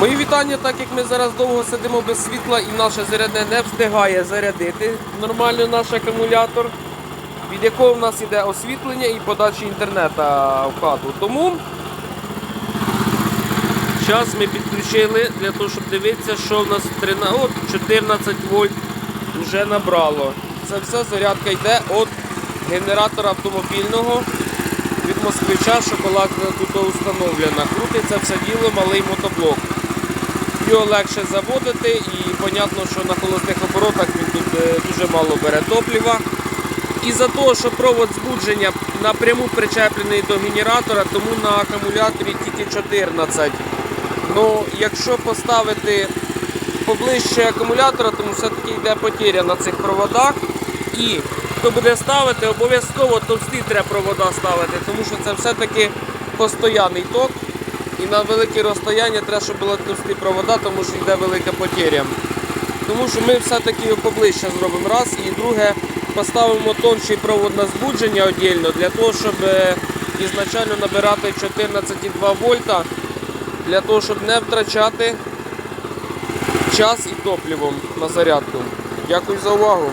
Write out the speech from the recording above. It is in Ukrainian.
Мої вітання, так як ми зараз довго сидимо без світла і наше зарядне не встигає зарядити нормально наш акумулятор, від якого в нас йде освітлення і подача інтернету в хату. Тому зараз ми підключили для того, щоб дивитися, що в нас 13, от 14 вольт вже набрало. Це все зарядка йде від генератора автомобільного від москвича шоколадна тут установлена. Крутиться все діло малий мотоблок. Його легше заводити і понятно, що на холостих оборотах він тут е, дуже мало бере топлива. І за того, що провод збудження напряму причеплений до генератора, тому на акумуляторі тільки 14. Ну, якщо поставити поближче акумулятора, тому все-таки йде потеря на цих проводах. І хто буде ставити, обов'язково товсті треба провода ставити, тому що це все-таки постоянний ток. І на великі розстояння треба, щоб були товсті провода, тому що йде велика потеря. Тому що ми все-таки його поближче зробимо раз. І друге, поставимо тонший провод на збудження віддільно, для того, щоб е, ізначально набирати 14,2 вольта, для того, щоб не втрачати час і топливом на зарядку. Дякую за увагу.